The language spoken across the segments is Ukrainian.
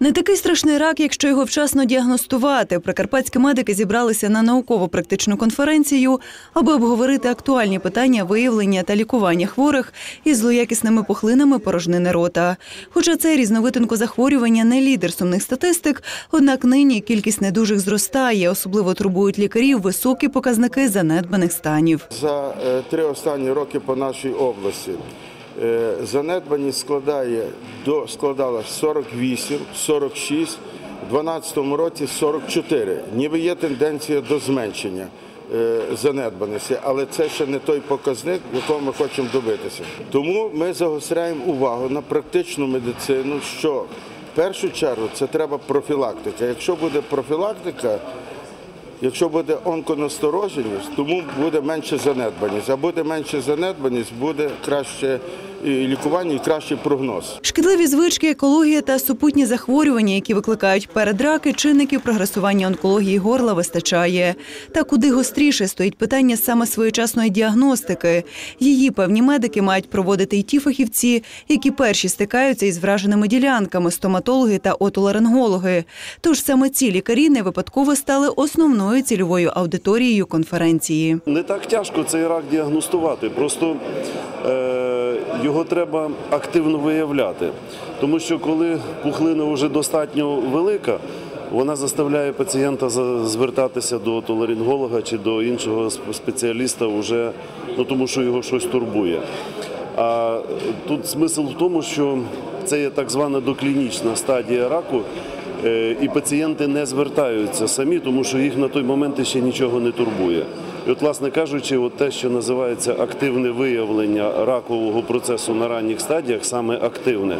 Не такий страшний рак, якщо його вчасно діагностувати. Прикарпатські медики зібралися на науково-практичну конференцію, аби обговорити актуальні питання виявлення та лікування хворих із злоякісними пухлинами порожнини рота. Хоча цей різновид онкозахворювання не лідер сумних статистик, однак нині кількість недужих зростає. Особливо турбують лікарів високі показники занедбаних станів. За е, три останні роки по нашій області занедбаність складає до складала 48, 46, у 2012 році 44. Ніби є тенденція до зменшення е, занедбаності, але це ще не той показник, якого ми хочемо добитися. Тому ми загостряємо увагу на практичну медицину, що в першу чергу це треба профілактика. Якщо буде профілактика, Якщо буде онконастороженість, тому буде менше занедбаність. А буде менше занедбаність, буде краще і лікування і кращий прогноз. Шкідливі звички, екологія та супутні захворювання, які викликають передраки, чинників прогресування онкології горла вистачає. Та куди гостріше стоїть питання саме своєчасної діагностики. Її певні медики мають проводити й ті фахівці, які перші стикаються із враженими ділянками стоматологи та отоларингологи. Тож саме ці лікарі не випадково стали основною цільовою аудиторією конференції. Не так тяжко цей рак діагностувати, просто е, його треба активно виявляти. Тому що коли пухлина вже достатньо велика, вона заставляє пацієнта звертатися до толаринголога чи до іншого спеціаліста, вже, ну, тому що його щось турбує. А тут смисл в тому, що це є так звана доклінічна стадія раку, і пацієнти не звертаються самі, тому що їх на той момент ще нічого не турбує. І от, власне кажучи, от те, що називається активне виявлення ракового процесу на ранніх стадіях, саме активне,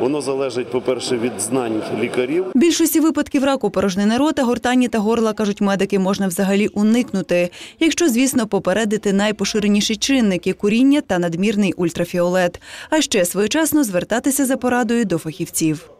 воно залежить, по-перше, від знань лікарів. Більшості випадків раку порожнини рота, гортані та горла, кажуть медики, можна взагалі уникнути, якщо, звісно, попередити найпоширеніші чинники куріння та надмірний ультрафіолет, а ще своєчасно звертатися за порадою до фахівців.